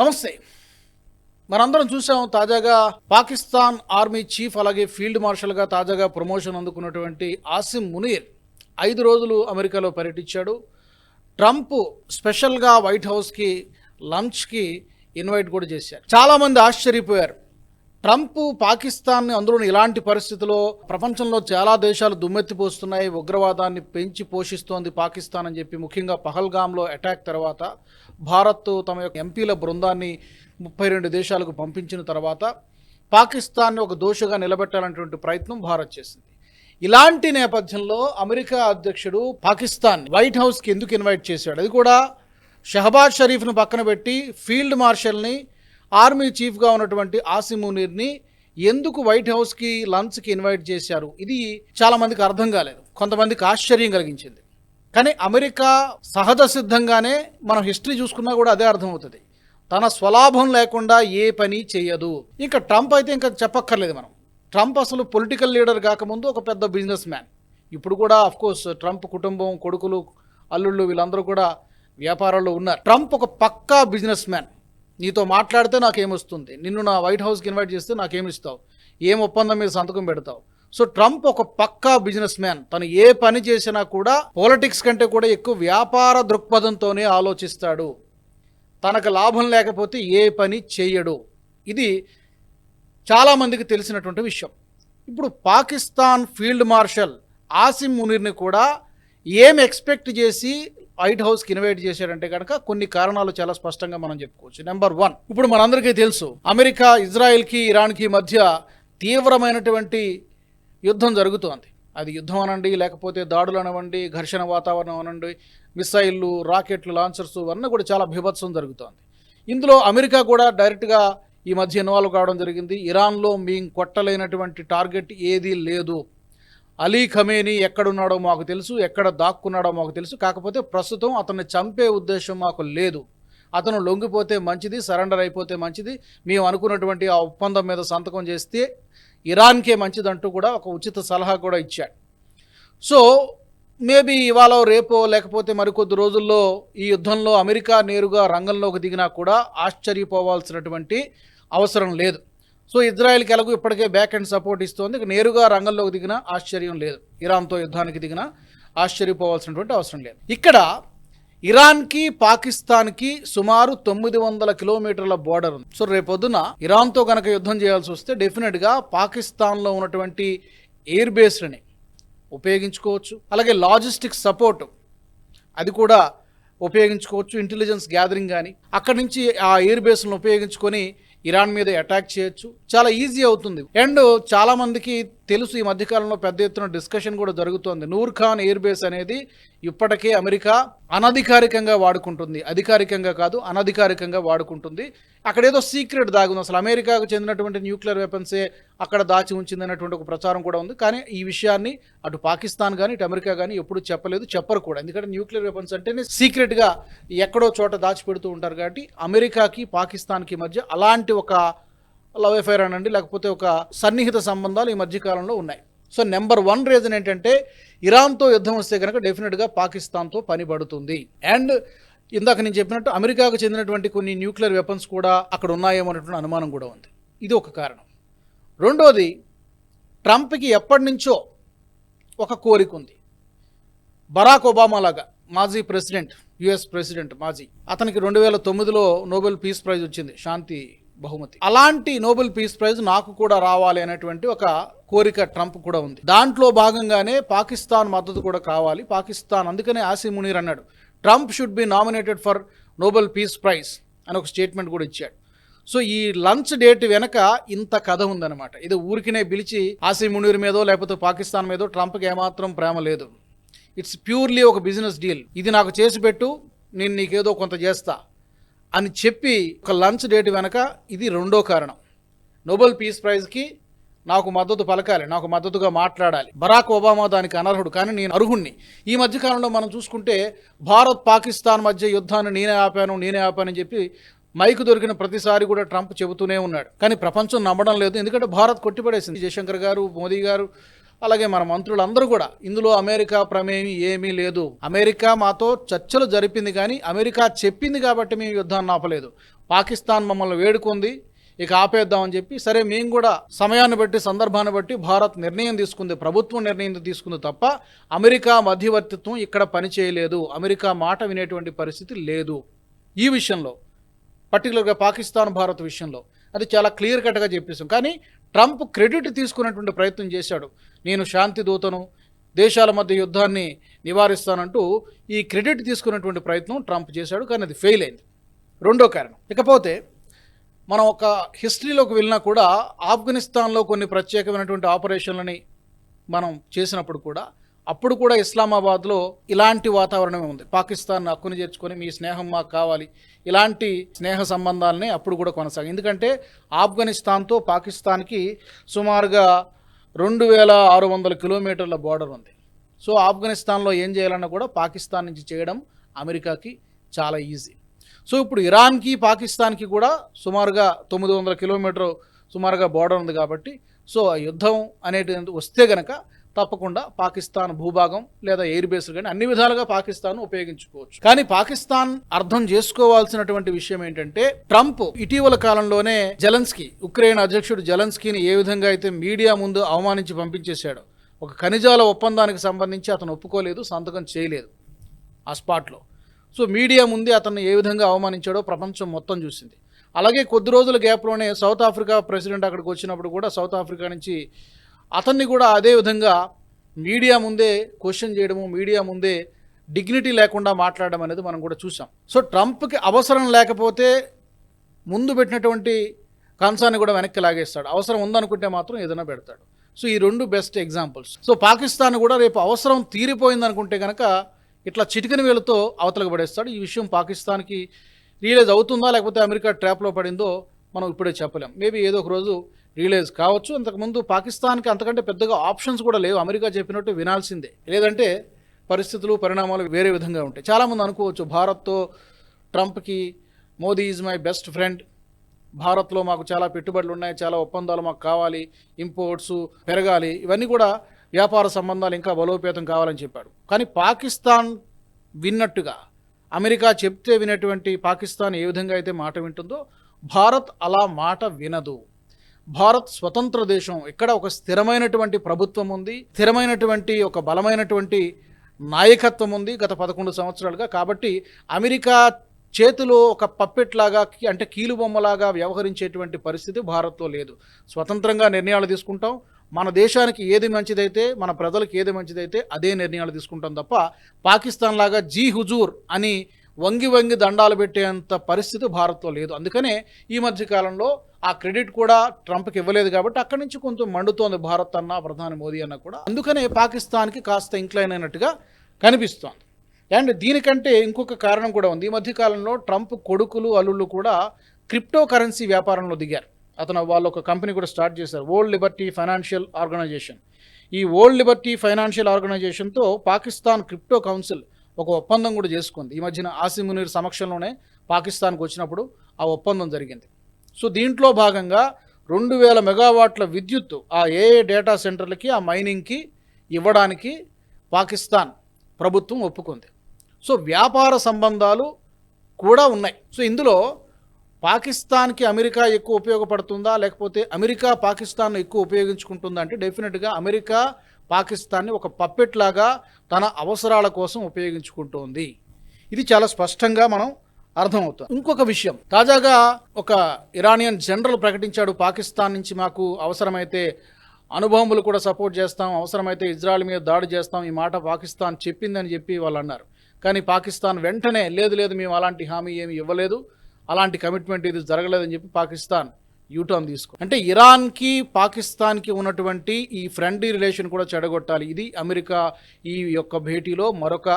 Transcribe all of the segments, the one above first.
నమస్తే. మనందరం చూసాం తాజాగా పాకిస్తాన్ ఆర్మీ చీఫ్ అలాగే ఫీల్డ్ మార్షల్గా తాజాగా ప్రమోషన్ అందుకున్నటువంటి ఆసిం మునీర్ ఐదు రోజులు అమెరికాలో పర్యటించాడు. ట్రంప్ స్పెషల్గా వైట్ హౌస్కి లంచ్కి ఇన్వైట్ కూడా చేశారు. చాలామంది ఆశ్చర్యపోయారు. ట్రంప్ పాకిస్తాన్ని అందులో ఇలాంటి పరిస్థితిలో ప్రపంచంలో చాలా దేశాలు దుమ్మెత్తిపోస్తున్నాయి ఉగ్రవాదాన్ని పెంచి పోషిస్తోంది పాకిస్తాన్ అని చెప్పి ముఖ్యంగా పహల్గామ్లో అటాక్ తర్వాత భారత్ తమ యొక్క ఎంపీల బృందాన్ని ముప్పై రెండు దేశాలకు పంపించిన తర్వాత పాకిస్తాన్ని ఒక దోషగా నిలబెట్టాలనేటువంటి ప్రయత్నం భారత్ చేసింది. ఇలాంటి నేపథ్యంలో అమెరికా అధ్యక్షుడు పాకిస్తాన్ వైట్ హౌస్కి ఎందుకు ఇన్వైట్ చేశాడు? అది కూడా షహబాజ్ షరీఫ్ను పక్కన పెట్టి ఫీల్డ్ మార్షల్ని ఆర్మీ చీఫ్గా ఉన్నటువంటి ఆసిమ్ మునీర్ని ఎందుకు వైట్ హౌస్కి లంచ్కి ఇన్వైట్ చేశారు? ఇది చాలామందికి అర్థం కాలేదు. కొంతమందికి ఆశ్చర్యం కలిగించింది. కానీ అమెరికా సహజ సిద్ధంగానే మనం హిస్టరీ చూసుకున్నా కూడా అదే అర్థమవుతుంది తన స్వలాభం లేకుండా ఏ పని చేయదు. ఇంకా ట్రంప్ అయితే ఇంకా చెప్పక్కర్లేదు మనం. ట్రంప్ అసలు పొలిటికల్ లీడర్ కాకముందు ఒక పెద్ద బిజినెస్ మ్యాన్. ఇప్పుడు కూడా అఫ్కోర్స్ ట్రంప్ కుటుంబం కొడుకులు అల్లుళ్ళు వీళ్ళందరూ కూడా వ్యాపారాల్లో ఉన్నారు. ట్రంప్ ఒక పక్కా బిజినెస్ మ్యాన్. నీతో మాట్లాడితే నాకేమొస్తుంది? నిన్ను నా వైట్ హౌస్కి ఇన్వైట్ చేస్తే నాకేమిస్తావు? ఏం ఒప్పందం మీద సంతకం పెడతావు? సో ట్రంప్ ఒక పక్కా బిజినెస్ మ్యాన్ తను ఏ పని చేసినా కూడా పాలిటిక్స్ కంటే కూడా ఎక్కువ వ్యాపార దృక్పథంతోనే ఆలోచిస్తాడు. తనకు లాభం లేకపోతే ఏ పని చేయడు. ఇది చాలామందికి తెలిసినటువంటి విషయం. ఇప్పుడు పాకిస్తాన్ ఫీల్డ్ మార్షల్ ఆసిమ్ మునీర్ని కూడా ఏం ఎక్స్పెక్ట్ చేసి వైట్ హౌస్కి ఇన్వైట్ చేశాడంటే కనుక కొన్ని కారణాలు చాలా స్పష్టంగా మనం చెప్పుకోవచ్చు. నెంబర్ వన్ ఇప్పుడు మనందరికీ తెలుసు అమెరికా ఇజ్రాయెల్కి ఇరాన్కి మధ్య తీవ్రమైనటువంటి యుద్ధం జరుగుతోంది. అది యుద్ధం అనండి లేకపోతే దాడులు అనివ్వండి ఘర్షణ వాతావరణం అనండి మిసైళ్ళు రాకెట్లు లాంచర్స్ అన్నీ కూడా చాలా బీభత్సం జరుగుతోంది. ఇందులో అమెరికా కూడా డైరెక్ట్గా ఈ మధ్య ఇన్వాల్వ్ కావడం జరిగింది. ఇరాన్లో మేము కొట్టలేనటువంటి టార్గెట్ ఏదీ లేదు. అలీ ఖమేని ఎక్కడున్నాడో మాకు తెలుసు ఎక్కడ దాక్కున్నాడో మాకు తెలుసు. కాకపోతే ప్రస్తుతం అతన్ని చంపే ఉద్దేశం మాకు లేదు. అతను లొంగిపోతే మంచిది సరెండర్ అయిపోతే మంచిది. మేము అనుకున్నటువంటి ఆ ఒప్పందం మీద సంతకం చేస్తే ఇరాన్కే మంచిదంటూ కూడా ఒక ఉచిత సలహా కూడా ఇచ్చాడు. సో మేబీ ఇవాళ రేపో లేకపోతే మరికొద్ది రోజుల్లో ఈ యుద్ధంలో అమెరికా నేరుగా రంగంలోకి దిగినా కూడా ఆశ్చర్యపోవాల్సినటువంటి అవసరం లేదు. సో ఇజ్రాయెల్కి ఎలాగో ఇప్పటికే బ్యాక్ అండ్ సపోర్ట్ ఇస్తోంది. నేరుగా రంగంలోకి దిగిన ఆశ్చర్యం లేదు. ఇరాన్తో యుద్ధానికి దిగిన ఆశ్చర్యపోవాల్సినటువంటి అవసరం లేదు. ఇక్కడ ఇరాన్కి పాకిస్తాన్కి సుమారు తొమ్మిది వందల కిలోమీటర్ల బోర్డర్ ఉంది. సో రేపొద్దున ఇరాన్తో కనుక యుద్ధం చేయాల్సి వస్తే డెఫినెట్గా పాకిస్తాన్లో ఉన్నటువంటి ఎయిర్ బేస్లని ఉపయోగించుకోవచ్చు. అలాగే లాజిస్టిక్ సపోర్ట్ అది కూడా ఉపయోగించుకోవచ్చు. ఇంటెలిజెన్స్ గ్యాదరింగ్ కానీ అక్కడి నుంచి ఆ ఎయిర్ బేస్లను ఉపయోగించుకొని ఇరాన్ మీద అటాక్ చేయొచ్చు. చాలా ఈజీ అవుతుంది. అండ్ చాలా మందికి తెలుసు ఈ మధ్యకాలంలో పెద్ద ఎత్తున డిస్కషన్ కూడా జరుగుతోంది. నూర్ ఖాన్ ఎయిర్ బేస్ అనేది ఇప్పటికే అమెరికా అనధికారికంగా వాడుకుంటుంది. అధికారికంగా కాదు అనధికారికంగా వాడుకుంటుంది. అక్కడ ఏదో సీక్రెట్ దాగుంది. అసలు అమెరికాకు చెందినటువంటి న్యూక్లియర్ వెపన్సే అక్కడ దాచి ఉంచింది అనేటువంటి ఒక ప్రచారం కూడా ఉంది. కానీ ఈ విషయాన్ని అటు పాకిస్తాన్ కానీ ఇటు అమెరికా కానీ ఎప్పుడు చెప్పలేదు చెప్పరు కూడా. ఎందుకంటే న్యూక్లియర్ వెపన్స్ అంటేనే సీక్రెట్గా ఎక్కడో చోట దాచిపెడుతూ ఉంటారు కాబట్టి అమెరికాకి పాకిస్తాన్కి మధ్య అలాంటి ఒక లవ్ అఫైర్ అనండి లేకపోతే ఒక సన్నిహిత సంబంధాలు ఈ మధ్యకాలంలో ఉన్నాయి. సో నెంబర్ వన్ రీజన్ ఏంటంటే ఇరాన్తో యుద్ధం వస్తే కనుక డెఫినెట్గా పాకిస్తాన్తో పని పడుతుంది. అండ్ ఇందాక నేను చెప్పినట్టు అమెరికాకు చెందినటువంటి కొన్ని న్యూక్లియర్ వెపన్స్ కూడా అక్కడ ఉన్నాయేమో అనేటువంటి అనుమానం కూడా ఉంది. ఇది ఒక కారణం. రెండోది ట్రంప్కి ఎప్పటి నుంచో ఒక కోరిక ఉంది. బరాక్ ఒబామా లాగా మాజీ ప్రెసిడెంట్ యుఎస్ ప్రెసిడెంట్ మాజీ అతనికి రెండు వేల తొమ్మిదిలో నోబెల్ పీస్ ప్రైజ్ వచ్చింది శాంతి బహుమతి. అలాంటి నోబెల్ పీస్ ప్రైజ్ నాకు కూడా రావాలి అనేటువంటి ఒక కోరిక ట్రంప్ కూడా ఉంది. దాంట్లో భాగంగానే పాకిస్తాన్ మద్దతు కూడా కావాలి. పాకిస్తాన్ అందుకనే ఆసి మునీర్ అన్నాడు Trump should be nominated for Nobel peace prize అని ఒక స్టేట్మెంట్ కూడా ఇచ్చాడు. సో ఈ లంచ్ డేట్ వెనక ఇంత కథ ఉందన్నమాట. ఇది ఊరికినే పిలిచి ఆసి మునీర్ మీదో లేకపోతే పాకిస్తాన్ మీదో ట్రంప్కి ఏమాత్రం ప్రేమ లేదు. ఇట్స్ ప్యూర్లీ ఒక బిజినెస్ డీల్ ఇది నాకు చేసి పెట్టు నేను నీకేదో కొంత చేస్తా. అని చెప్పి ఒక లంచ్ డేట్ వెనక ఇది రెండో కారణం. నోబెల్ పీస్ ప్రైజ్కి నాకు మద్దతు పలకాలి నాకు మద్దతుగా మాట్లాడాలి. బరాక్ ఒబామా దానికి అనర్హుడు కానీ నేను అర్హుణ్ణి. ఈ మధ్యకాలంలో మనం చూసుకుంటే భారత్ పాకిస్తాన్ మధ్య యుద్ధాన్ని నేనే ఆపాను నేనే ఆపానని చెప్పి మైకు దొరికిన ప్రతిసారి కూడా ట్రంప్ చెబుతూనే ఉన్నాడు. కానీ ప్రపంచం నమ్మడం లేదు ఎందుకంటే భారత్ కొట్టిపడేసింది. జయశంకర్ గారు మోదీ గారు అలాగే మన మంత్రులందరూ కూడా ఇందులో అమెరికా ప్రమేయం ఏమీ లేదు. అమెరికా మాతో చర్చలు జరిపింది కానీ అమెరికా చెప్పింది కాబట్టి మేము యుద్ధాన్ని ఆపలేదు. పాకిస్తాన్ మమ్మల్ని వేడుకుంది. ఇక ఆపేద్దామని చెప్పి సరే మేము కూడా సమయాన్ని బట్టి సందర్భాన్ని బట్టి భారత్ నిర్ణయం తీసుకుంది ప్రభుత్వం నిర్ణయం తీసుకుంది తప్ప అమెరికా మధ్యవర్తిత్వం ఇక్కడ పని చేయలేదు. అమెరికా మాట వినేటువంటి పరిస్థితి లేదు. ఈ విషయంలో పర్టికులర్గా పాకిస్తాన్ భారత్ విషయంలో అది చాలా క్లియర్ కట్గా చెప్పేసాం కానీ ట్రంప్ క్రెడిట్ తీసుకునేటువంటి ప్రయత్నం చేశాడు. నేను శాంతి దూతను దేశాల మధ్య యుద్ధాన్ని నివారిస్తానంటూ ఈ క్రెడిట్ తీసుకునేటువంటి ప్రయత్నం ట్రంప్ చేశాడు కానీ అది ఫెయిల్ అయింది. రెండో కారణం. ఇకపోతే మనం ఒక హిస్టరీలోకి వెళ్ళినా కూడా ఆఫ్ఘనిస్తాన్లో కొన్ని ప్రత్యేకమైనటువంటి ఆపరేషన్లని మనం చేసినప్పుడు కూడా అప్పుడు కూడా ఇస్లామాబాద్లో ఇలాంటి వాతావరణమే ఉంది. పాకిస్తాన్ హక్కుని చేర్చుకొని మీ స్నేహం మాకు కావాలి. ఇలాంటి స్నేహ సంబంధాలనే అప్పుడు కూడా కొనసాగి ఎందుకంటే ఆఫ్ఘనిస్తాన్తో పాకిస్తాన్కి సుమారుగా రెండు వేల ఆరు వందల కిలోమీటర్ల బార్డర్ ఉంది. సో ఆఫ్ఘనిస్తాన్లో ఏం చేయాలన్నా కూడా పాకిస్తాన్ నుంచి చేయడం అమెరికాకి చాలా ఈజీ సో ఇప్పుడు ఇరాన్కి పాకిస్తాన్కి కూడా సుమారుగా తొమ్మిది వందల కిలోమీటర్ సుమారుగా బార్డర్ ఉంది కాబట్టి సో ఆ యుద్ధం అనేటి వస్తే గనక తప్పకుండా పాకిస్తాన్ భూభాగం లేదా ఎయిర్ బేస్ కానీ అన్ని విధాలుగా పాకిస్తాన్ ఉపయోగించుకోవచ్చు. కానీ పాకిస్తాన్ అర్థం చేసుకోవాల్సినటువంటి విషయం ఏంటంటే ట్రంప్ ఇటీవల కాలంలోనే జలన్స్కీ ఉక్రెయిన్ అధ్యక్షుడు జలన్స్కీని ఏ విధంగా అయితే మీడియా ముందు అవమానించి పంపించేశాడు ఒక ఖనిజాల ఒప్పందానికి సంబంధించి అతను ఒప్పుకోలేదు సంతకం చేయలేదు ఆ స్పాట్లో. సో మీడియా ముందే అతన్ని ఏ విధంగా అవమానించాడో ప్రపంచం మొత్తం చూసింది. అలాగే కొద్ది రోజుల గ్యాప్లోనే సౌత్ ఆఫ్రికా ప్రెసిడెంట్ అక్కడికి వచ్చినప్పుడు కూడా సౌత్ ఆఫ్రికా నుంచి అతన్ని కూడా అదే విధంగా మీడియా ముందే క్వశ్చన్ చేయడము మీడియా ముందే డిగ్నిటీ లేకుండా మాట్లాడడం అనేది మనం కూడా చూసాం సో ట్రంప్కి అవసరం లేకపోతే ముందు పెట్టినటువంటి కంచాన్ని కూడా వెనక్కి లాగేస్తాడు. అవసరం ఉందనుకుంటే మాత్రం ఏదైనా పెడతాడు. సో ఈ రెండు బెస్ట్ ఎగ్జాంపుల్స్ సో పాకిస్తాన్ కూడా రేపు అవసరం తీరిపోయింది అనుకుంటే కనుక ఇట్లా చిటికని వేలతో అవతలకు పడేస్తాడు. ఈ విషయం పాకిస్తాన్కి రియలైజ్ అవుతుందా లేకపోతే అమెరికా ట్రాప్లో పడిందో మనం ఇప్పుడే చెప్పలేం. మేబీ ఏదో ఒక రోజు రియలైజ్ కావచ్చు అంతకుముందు పాకిస్తాన్కి అంతకంటే పెద్దగా ఆప్షన్స్ కూడా లేవు. అమెరికా చెప్పినట్టు వినాల్సిందే. లేదంటే పరిస్థితులు పరిణామాలు వేరే విధంగా ఉంటాయి. చాలామంది అనుకోవచ్చు భారత్తో ట్రంప్కి Modi is my best friend. భారత్లో మాకు చాలా పెట్టుబడులు ఉన్నాయి చాలా ఒప్పందాలు మాకు కావాలి ఇంపోర్ట్స్ పెరగాలి. ఇవన్నీ కూడా వ్యాపార సంబంధాలు ఇంకా బలోపేతం కావాలని చెప్పాడు. కానీ పాకిస్తాన్ విన్నట్టుగా అమెరికా చెప్తే వినటువంటి పాకిస్తాన్ ఏ విధంగా అయితే మాట వింటుందో భారత్ అలా మాట వినదు. భారత్ స్వతంత్ర దేశం. ఇక్కడ ఒక స్థిరమైనటువంటి ప్రభుత్వం ఉంది. స్థిరమైనటువంటి ఒక బలమైనటువంటి నాయకత్వం ఉంది గత పదకొండు సంవత్సరాలుగా. కాబట్టి అమెరికా చేతిలో ఒక పప్పెట్లాగా అంటే కీలుబొమ్మలాగా వ్యవహరించేటువంటి పరిస్థితి భారత్లో లేదు. స్వతంత్రంగా నిర్ణయాలు తీసుకుంటాం. మన దేశానికి ఏది మంచిదైతే మన ప్రజలకు ఏది మంచిదైతే అదే నిర్ణయాలు తీసుకుంటాం తప్ప పాకిస్తాన్ లాగా జీ హుజూర్ అని వంగి వంగి దండాలు పెట్టేంత పరిస్థితి భారత్లో లేదు. అందుకనే ఈ మధ్య కాలంలో ఆ క్రెడిట్ కూడా ట్రంప్కి ఇవ్వలేదు కాబట్టి అక్కడి నుంచి కొంచెం మండుతోంది భారత్ అన్న ప్రధాని మోదీ అన్న కూడా. అందుకనే పాకిస్తాన్కి కాస్త ఇంక్లైన్ అయినట్టుగా కనిపిస్తోంది. అండ్ దీనికంటే ఇంకొక కారణం కూడా ఉంది. ఈ మధ్యకాలంలో ట్రంప్ కొడుకులు అల్లుళ్ళు కూడా క్రిప్టో కరెన్సీ వ్యాపారంలో దిగారు. అతను వాళ్ళు ఒక కంపెనీ కూడా స్టార్ట్ చేశారు. Old liberty financial organisation. ఈ ఓల్డ్ లిబర్టీ ఫైనాన్షియల్ ఆర్గనైజేషన్తో పాకిస్తాన్ క్రిప్టో కౌన్సిల్ ఒక ఒప్పందం కూడా చేసుకుంది. ఈ మధ్యన ఆసిమునీర్ సమక్షంలోనే పాకిస్తాన్కి వచ్చినప్పుడు ఆ ఒప్పందం జరిగింది. సో దీంట్లో భాగంగా రెండు వేల మెగావాట్ల విద్యుత్ ఆ ఏ డేటా సెంటర్లకి ఆ మైనింగ్కి ఇవ్వడానికి పాకిస్తాన్ ప్రభుత్వం ఒప్పుకుంది. సో వ్యాపార సంబంధాలు కూడా ఉన్నాయి. సో ఇందులో పాకిస్తాన్కి అమెరికా ఎక్కువ ఉపయోగపడుతుందా లేకపోతే అమెరికా పాకిస్తాన్ ఎక్కువ ఉపయోగించుకుంటుందా అంటే డెఫినెట్గా అమెరికా పాకిస్తాన్ని ఒక పప్పెట్ లాగా తన అవసరాల కోసం ఉపయోగించుకుంటోంది. ఇది చాలా స్పష్టంగా మనం అర్థమవుతుంది. ఇంకొక విషయం. తాజాగా ఒక ఇరానియన్ జనరల్ ప్రకటించాడు పాకిస్తాన్ నుంచి మాకు అవసరమైతే అనుభవములు కూడా సపోర్ట్ చేస్తాం అవసరమైతే ఇజ్రాయెల్ మీద దాడి చేస్తాం ఈ మాట పాకిస్తాన్ చెప్పిందని చెప్పి వాళ్ళు అన్నారు. కానీ పాకిస్తాన్ వెంటనే లేదు లేదు మేము అలాంటి హామీ ఏమి ఇవ్వలేదు అలాంటి కమిట్మెంట్ ఇది జరగలేదని చెప్పి పాకిస్తాన్ యూటర్న్ తీసుకో. అంటే ఇరాన్కి పాకిస్తాన్కి ఉన్నటువంటి ఈ ఫ్రెండ్లీ రిలేషన్ కూడా చెడగొట్టాలి. ఇది అమెరికా ఈ యొక్క భేటీలో మరొక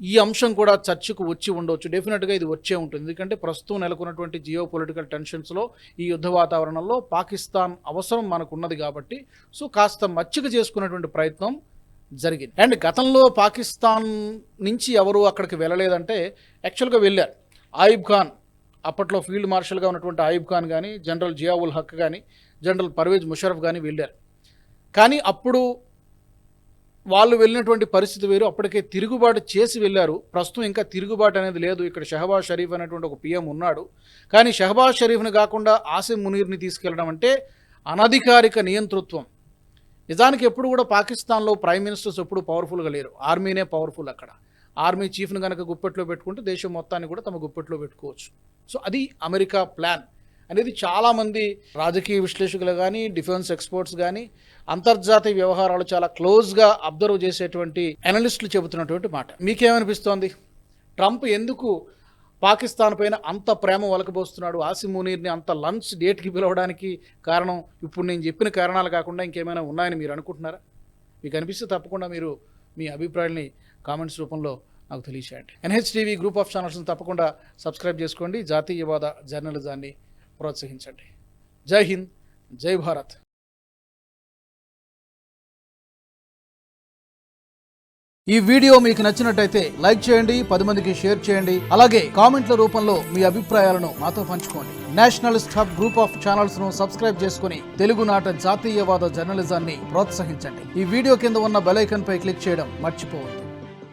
ఈ అంశం కూడా చర్చకు వచ్చి ఉండవచ్చు డెఫినెట్గా ఇది వచ్చే ఉంటుంది. ఎందుకంటే ప్రస్తుతం నెలకొన్నటువంటి జియో పొలిటికల్ టెన్షన్స్లో ఈ యుద్ధ వాతావరణంలో పాకిస్తాన్ అవసరం మనకు ఉన్నది కాబట్టి సో కాస్త మచ్చిక చేసుకునేటువంటి ప్రయత్నం జరిగింది. అండ్ గతంలో పాకిస్తాన్ నుంచి ఎవరు అక్కడికి వెళ్ళలేదంటే యాక్చువల్గా వెళ్ళారు. ఆయిబ్ ఖాన్ అప్పట్లో ఫీల్డ్ మార్షల్గా ఉన్నటువంటి ఆయిబ్ ఖాన్ కానీ జనరల్ జియావుల్ హక్ కానీ జనరల్ పర్వేజ్ ముషరఫ్ కానీ వెళ్ళారు. కానీ అప్పుడు వాళ్ళు వెళ్ళినటువంటి పరిస్థితి వేరు. అప్పటికే తిరుగుబాటు చేసి వెళ్ళారు. ప్రస్తుతం ఇంకా తిరుగుబాటు అనేది లేదు. ఇక్కడ షహబాజ్ షరీఫ్ అనేటువంటి ఒక పిఎం ఉన్నాడు. కానీ షహబాజ్ షరీఫ్ని కాకుండా ఆసిం మునీర్ని తీసుకెళ్ళడం అంటే అనధికారిక నియంతృత్వం. నిజానికి ఎప్పుడు కూడా పాకిస్తాన్లో ప్రైమ్ మినిస్టర్స్ ఎప్పుడు పవర్ఫుల్గా లేరు. ఆర్మీనే పవర్ఫుల్ అక్కడ. ఆర్మీ చీఫ్ను కనుక గుప్పెట్లో పెట్టుకుంటే దేశం మొత్తాన్ని కూడా తమ గుప్పెట్లో పెట్టుకోవచ్చు. సో అది అమెరికా ప్లాన్. అనేది చాలామంది రాజకీయ విశ్లేషకులు కానీ డిఫెన్స్ ఎక్స్పర్ట్స్ కానీ అంతర్జాతీయ వ్యవహారాలు చాలా క్లోజ్గా అబ్జర్వ్ చేసేటువంటి అనలిస్టులు చెబుతున్నటువంటి మాట. మీకేమనిపిస్తోంది? ట్రంప్ ఎందుకు పాకిస్తాన్ పైన అంత ప్రేమ వలకబోస్తున్నాడు? ఆసిమ్ మునీర్ని అంత లంచ్ డేట్కి పిలవడానికి కారణం? ఇప్పుడు నేను చెప్పిన కారణాలు కాకుండా ఇంకేమైనా ఉన్నాయని మీరు అనుకుంటున్నారా? మీకు అనిపిస్తే తప్పకుండా మీరు మీ అభిప్రాయాల్ని కామెంట్స్ రూపంలో నాకు తెలియచేయండి. ఎన్హెచ్టీవీ గ్రూప్ ఆఫ్ ఛానల్స్ని తప్పకుండా సబ్స్క్రైబ్ చేసుకోండి. జాతీయవాద జర్నలిజాన్ని ప్రోత్సహించండి. జై హింద్ జై భారత్. ఈ వీడియో మీకు నచ్చినట్టయితే లైక్ చేయండి పది మందికి షేర్ చేయండి. అలాగే కామెంట్ల రూపంలో మీ అభిప్రాయాలను మాతో పంచుకోండి. నేషనలిస్ట్ హబ్ గ్రూప్ ఆఫ్ ఛానల్స్ను సబ్స్క్రైబ్ చేసుకుని తెలుగునాట జాతీయవాద జర్నలిజాన్ని ప్రోత్సహించండి. ఈ వీడియో కింద ఉన్న బెల్ పై క్లిక్ చేయడం మర్చిపోవద్దు.